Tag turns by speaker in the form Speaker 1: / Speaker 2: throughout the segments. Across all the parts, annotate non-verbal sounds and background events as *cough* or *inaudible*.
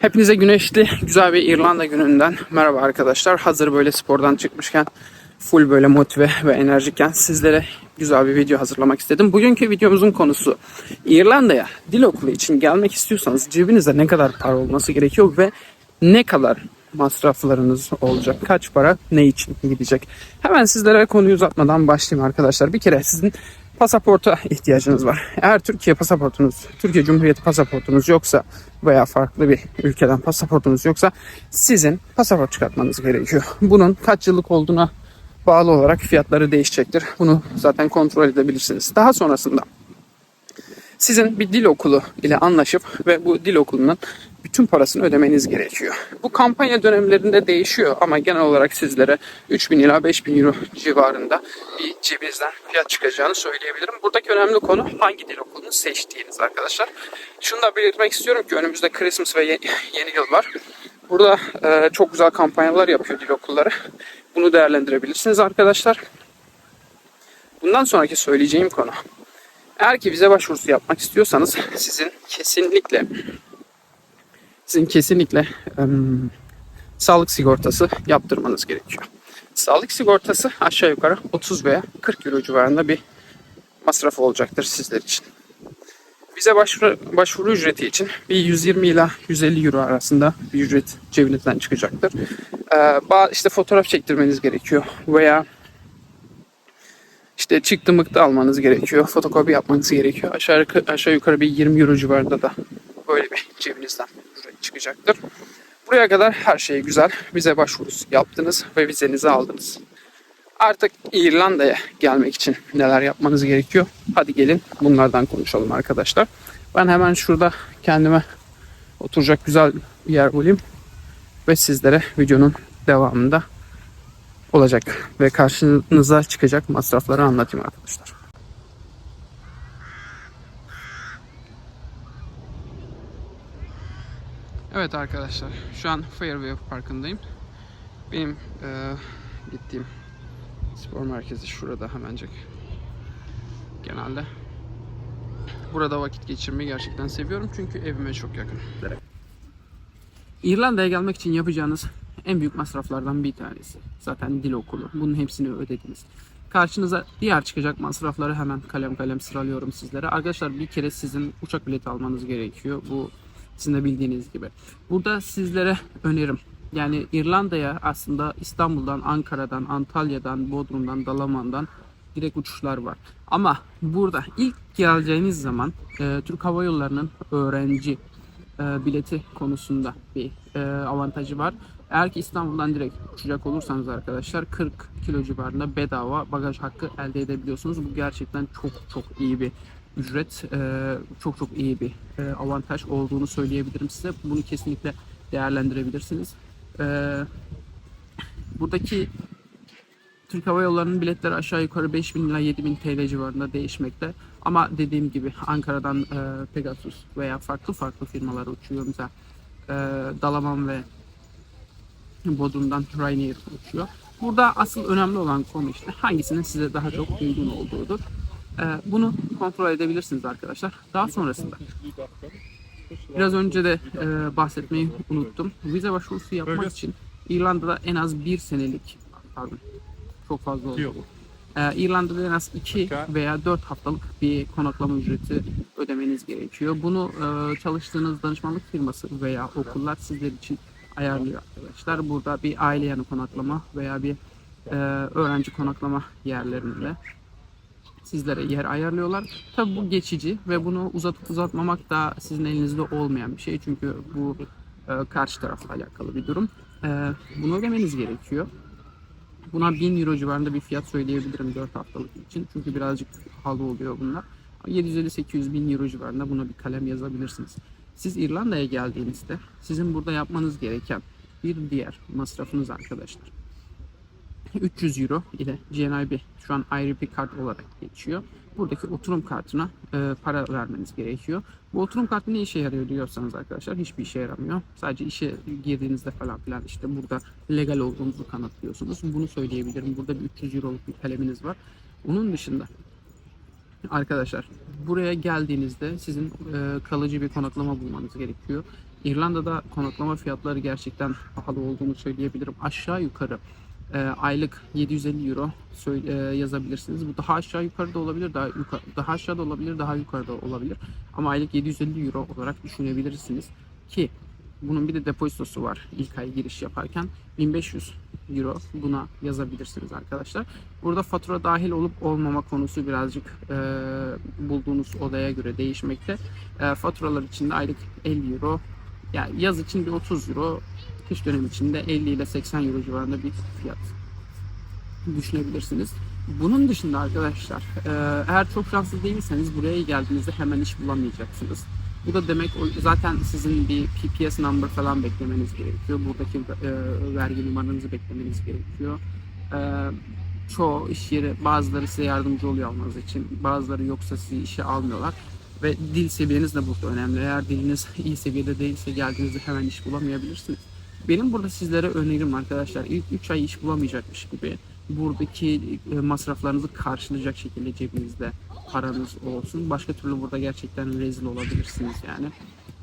Speaker 1: Hepinize güneşli, *laughs* güzel bir İrlanda gününden merhaba arkadaşlar. Hazır böyle spordan çıkmışken, full böyle motive ve enerjikken sizlere güzel bir video hazırlamak istedim. Bugünkü videomuzun konusu İrlanda'ya dil okulu için gelmek istiyorsanız cebinizde ne kadar para olması gerekiyor ve ne kadar masraflarınız olacak, kaç para ne için gidecek. Hemen sizlere konuyu uzatmadan başlayayım arkadaşlar. Bir kere sizin pasaporta ihtiyacınız var. Eğer Türkiye pasaportunuz, Türkiye Cumhuriyeti pasaportunuz yoksa veya farklı bir ülkeden pasaportunuz yoksa sizin pasaport çıkartmanız gerekiyor. Bunun kaç yıllık olduğuna bağlı olarak fiyatları değişecektir. Bunu zaten kontrol edebilirsiniz. Daha sonrasında sizin bir dil okulu ile anlaşıp ve bu dil okulunun bütün parasını ödemeniz gerekiyor. Bu kampanya dönemlerinde değişiyor ama genel olarak sizlere 3000 ila 5000 euro civarında bir cebinizden fiyat çıkacağını söyleyebilirim. Buradaki önemli konu hangi dil okulunu seçtiğiniz arkadaşlar. Şunu da belirtmek istiyorum ki önümüzde Christmas ve ye- yeni yıl var. Burada e, çok güzel kampanyalar yapıyor dil okulları. Bunu değerlendirebilirsiniz arkadaşlar. Bundan sonraki söyleyeceğim konu. Eğer ki vize başvurusu yapmak istiyorsanız sizin kesinlikle sizin kesinlikle em, sağlık sigortası yaptırmanız gerekiyor. Sağlık sigortası aşağı yukarı 30 veya 40 euro civarında bir masrafı olacaktır sizler için. Vize başvuru, başvuru ücreti için bir 120 ila 150 euro arasında bir ücret cebinizden çıkacaktır. Ee, işte fotoğraf çektirmeniz gerekiyor veya işte çıktı mıktı almanız gerekiyor. Fotokopi yapmanız gerekiyor. Aşağı, aşağı yukarı bir 20 euro civarında da böyle bir cebinizden çıkacaktır. Buraya kadar her şey güzel. Vize başvurusu yaptınız ve vizenizi aldınız. Artık İrlanda'ya gelmek için neler yapmanız gerekiyor? Hadi gelin bunlardan konuşalım arkadaşlar. Ben hemen şurada kendime oturacak güzel bir yer bulayım. Ve sizlere videonun devamında olacak ve karşınıza çıkacak masrafları anlatayım arkadaşlar. Evet arkadaşlar şu an Fairview Parkı'ndayım. Benim eee, gittiğim spor merkezi şurada hemencik. Genelde burada vakit geçirmeyi gerçekten seviyorum çünkü evime çok yakın. İrlanda'ya gelmek için yapacağınız en büyük masraflardan bir tanesi. Zaten dil okulu. Bunun hepsini ödediniz. Karşınıza diğer çıkacak masrafları hemen kalem kalem sıralıyorum sizlere. Arkadaşlar bir kere sizin uçak bileti almanız gerekiyor. Bu sizin de bildiğiniz gibi. Burada sizlere önerim. Yani İrlanda'ya aslında İstanbul'dan, Ankara'dan, Antalya'dan, Bodrum'dan, Dalaman'dan direkt uçuşlar var. Ama burada ilk geleceğiniz zaman e, Türk Hava Yolları'nın öğrenci e, bileti konusunda bir e, avantajı var. Eğer ki İstanbul'dan direkt uçacak olursanız arkadaşlar 40 kilo civarında bedava bagaj hakkı elde edebiliyorsunuz. Bu gerçekten çok çok iyi bir ücret, e, çok çok iyi bir e, avantaj olduğunu söyleyebilirim size. Bunu kesinlikle değerlendirebilirsiniz. E, buradaki Türk Hava Yolları'nın biletleri aşağı yukarı 5000 ila 7000 TL civarında değişmekte. Ama dediğim gibi Ankara'dan e, Pegasus veya farklı farklı firmalar uçuyor. Mesela e, Dalaman ve Bodrum'dan Ryanair uçuyor. Burada asıl önemli olan konu işte hangisinin size daha çok uygun olduğudur. E, bunu kontrol edebilirsiniz arkadaşlar. Daha sonrasında biraz önce de e, bahsetmeyi unuttum. Vize başvurusu yapmak için İrlanda'da en az bir senelik pardon çok fazla oldu. Ee, İrlanda'da en az 2 veya 4 haftalık bir konaklama ücreti ödemeniz gerekiyor. Bunu e, çalıştığınız danışmanlık firması veya okullar sizler için ayarlıyor arkadaşlar. Burada bir aile yanı konaklama veya bir e, öğrenci konaklama yerlerinde sizlere yer ayarlıyorlar. Tabi bu geçici ve bunu uzatıp uzatmamak da sizin elinizde olmayan bir şey. Çünkü bu e, karşı tarafla alakalı bir durum. E, bunu ödemeniz gerekiyor. Buna 1000 euro civarında bir fiyat söyleyebilirim 4 haftalık için. Çünkü birazcık pahalı oluyor bunlar. 750-800 bin euro civarında buna bir kalem yazabilirsiniz. Siz İrlanda'ya geldiğinizde sizin burada yapmanız gereken bir diğer masrafınız arkadaşlar. 300 euro ile GNIB şu an bir kart olarak geçiyor. Buradaki oturum kartına e, para vermeniz gerekiyor. Bu oturum kartı ne işe yarıyor diyorsanız arkadaşlar hiçbir işe yaramıyor. Sadece işe girdiğinizde falan filan işte burada legal olduğunuzu kanıtlıyorsunuz. Bunu söyleyebilirim. Burada bir 300 euroluk bir kaleminiz var. Onun dışında Arkadaşlar buraya geldiğinizde sizin e, kalıcı bir konaklama bulmanız gerekiyor. İrlanda'da konaklama fiyatları gerçekten pahalı olduğunu söyleyebilirim. Aşağı yukarı e, aylık 750 euro e, yazabilirsiniz. Bu daha aşağı yukarıda olabilir, daha yukarı, daha aşağıda olabilir, daha yukarıda olabilir. Ama aylık 750 euro olarak düşünebilirsiniz ki bunun bir de depozitosu var ilk ay giriş yaparken 1500 euro buna yazabilirsiniz arkadaşlar. Burada fatura dahil olup olmama konusu birazcık e, bulduğunuz odaya göre değişmekte. E, faturalar için de aylık 50 euro, yani yaz için bir 30 euro, kış dönemi için de 50 ile 80 euro civarında bir fiyat düşünebilirsiniz. Bunun dışında arkadaşlar e, eğer çok şanslı değilseniz buraya geldiğinizde hemen iş bulamayacaksınız. Bu da demek zaten sizin bir PPS number falan beklemeniz gerekiyor. Buradaki e, vergi numaranızı beklemeniz gerekiyor. E, çoğu iş yeri bazıları size yardımcı oluyor almanız için. Bazıları yoksa sizi işe almıyorlar. Ve dil seviyeniz de burada önemli. Eğer diliniz iyi seviyede değilse geldiğinizde hemen iş bulamayabilirsiniz. Benim burada sizlere önerim arkadaşlar ilk 3 ay iş bulamayacakmış gibi buradaki e, masraflarınızı karşılayacak şekilde cebinizde paranız olsun. Başka türlü burada gerçekten rezil olabilirsiniz yani.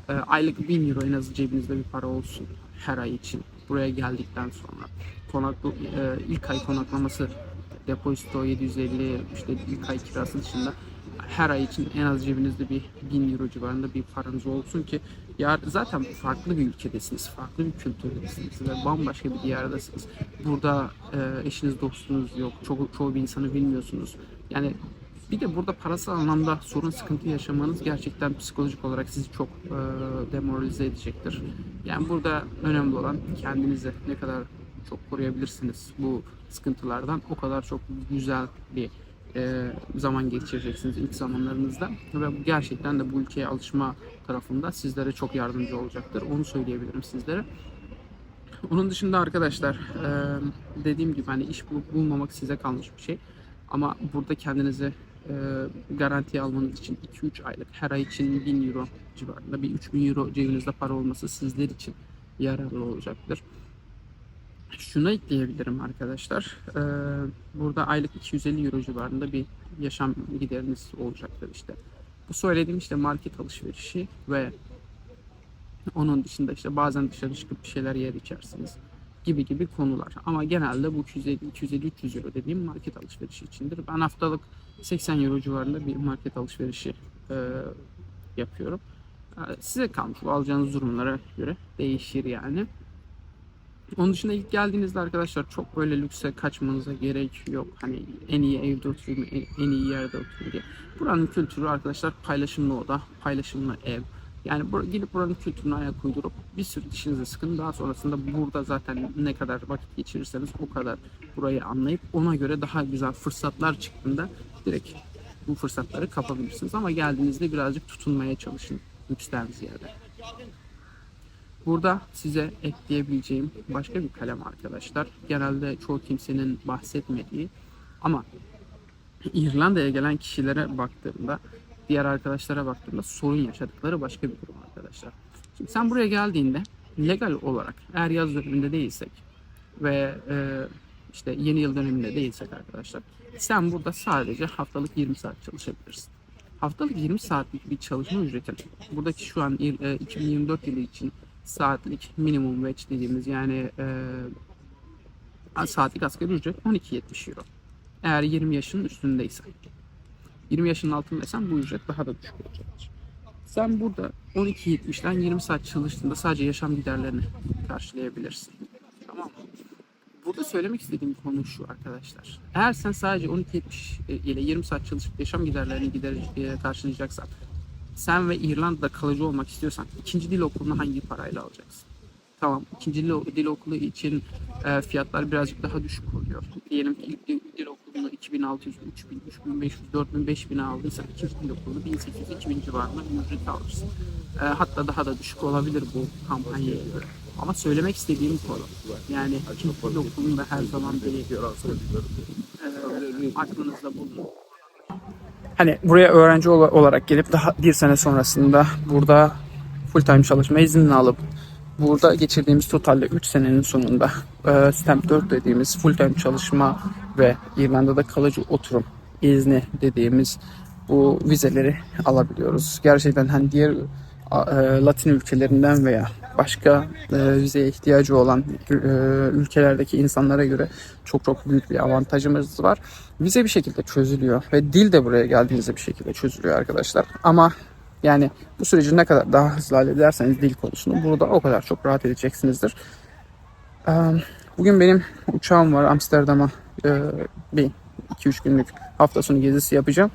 Speaker 1: E, aylık 1000 euro en az cebinizde bir para olsun her ay için. Buraya geldikten sonra konaklı e, ilk ay konaklaması depozito 750 işte ilk ay kirası dışında her ay için en az cebinizde bir 1000 euro civarında bir paranız olsun ki ya zaten farklı bir ülkedesiniz, farklı bir kültürdesiniz ve bambaşka bir diyardasınız. Burada e, eşiniz, dostunuz yok, çoğu, çoğu bir insanı bilmiyorsunuz. Yani bir de burada parasal anlamda sorun, sıkıntı yaşamanız gerçekten psikolojik olarak sizi çok e, demoralize edecektir. Yani burada önemli olan kendinizi ne kadar çok koruyabilirsiniz bu sıkıntılardan o kadar çok güzel bir e, zaman geçireceksiniz ilk zamanlarınızda ve gerçekten de bu ülkeye alışma tarafında sizlere çok yardımcı olacaktır. Onu söyleyebilirim sizlere. Onun dışında arkadaşlar e, dediğim gibi hani iş bulup bulmamak size kalmış bir şey. Ama burada kendinizi e, garantiye almanız için 2-3 aylık her ay için 1000 euro civarında bir 3000 euro cebinizde para olması sizler için yararlı olacaktır. Şunu ekleyebilirim arkadaşlar. Ee, burada aylık 250 euro civarında bir yaşam gideriniz olacaktır işte. Bu söylediğim işte market alışverişi ve onun dışında işte bazen dışarı çıkıp bir şeyler yer içersiniz gibi gibi konular. Ama genelde bu 250-300 euro dediğim market alışverişi içindir. Ben haftalık 80 euro civarında bir market alışverişi e, yapıyorum. E, size kalmış bu alacağınız durumlara göre değişir yani. Onun dışında ilk geldiğinizde arkadaşlar çok böyle lükse kaçmanıza gerek yok. Hani en iyi evde oturayım, en, iyi yerde oturayım diye. Buranın kültürü arkadaşlar paylaşımlı oda, paylaşımlı ev. Yani bur- gidip buranın kültürüne ayak uydurup bir sürü dişinizi sıkın. Daha sonrasında burada zaten ne kadar vakit geçirirseniz o kadar burayı anlayıp ona göre daha güzel fırsatlar çıktığında direkt bu fırsatları kapabilirsiniz. Ama geldiğinizde birazcık tutunmaya çalışın lüksten ziyade. Burada size ekleyebileceğim başka bir kalem arkadaşlar. Genelde çoğu kimsenin bahsetmediği ama İrlanda'ya gelen kişilere baktığımda, diğer arkadaşlara baktığımda sorun yaşadıkları başka bir durum arkadaşlar. Şimdi sen buraya geldiğinde legal olarak eğer yaz döneminde değilsek ve e, işte yeni yıl döneminde değilsek arkadaşlar sen burada sadece haftalık 20 saat çalışabilirsin. Haftalık 20 saatlik bir çalışma ücreti buradaki şu an e, 2024 yılı için saatlik minimum wage dediğimiz yani e, saatlik asgari ücret 12.70 euro. Eğer 20 yaşın üstündeysen. 20 yaşın altındaysan bu ücret daha da düşük olacaktır. Sen burada 12.70'den 20 saat çalıştığında sadece yaşam giderlerini karşılayabilirsin. Tamam mı? Burada söylemek istediğim konu şu arkadaşlar. Eğer sen sadece 12.70 ile 20 saat çalışıp yaşam giderlerini gider, e, karşılayacaksan sen ve İrlanda'da kalıcı olmak istiyorsan ikinci dil okulunu hangi parayla alacaksın? Tamam ikinci dil, dil okulu için e, fiyatlar birazcık daha düşük oluyor. Diyelim ilk dil, dil okulunu 2600, 3000, 3500, 4000, 5000'e aldıysan ikinci dil okulunu 1800, 2000 civarında bir ücret alırsın. E, hatta daha da düşük olabilir bu kampanyaya göre. Ama söylemek istediğim konu yani ikinci dil okulunda her zaman bir e, aklınızda bulunun. Hani buraya öğrenci ola- olarak gelip daha bir sene sonrasında burada full time çalışma iznini alıp burada geçirdiğimiz totalde 3 senenin sonunda e, Stamp 4 dediğimiz full time çalışma ve İrlanda'da kalıcı oturum izni dediğimiz bu vizeleri alabiliyoruz. Gerçekten hani diğer Latin ülkelerinden veya başka e, vizeye ihtiyacı olan e, ülkelerdeki insanlara göre çok çok büyük bir avantajımız var. Vize bir şekilde çözülüyor ve dil de buraya geldiğinizde bir şekilde çözülüyor arkadaşlar. Ama yani bu süreci ne kadar daha hızlı hallederseniz dil konusunu burada o kadar çok rahat edeceksinizdir. Bugün benim uçağım var Amsterdam'a e, bir 2-3 günlük hafta sonu gezisi yapacağım.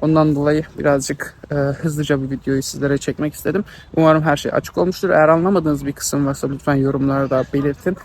Speaker 1: Ondan dolayı birazcık e, hızlıca bir videoyu sizlere çekmek istedim. Umarım her şey açık olmuştur. Eğer anlamadığınız bir kısım varsa lütfen yorumlarda belirtin.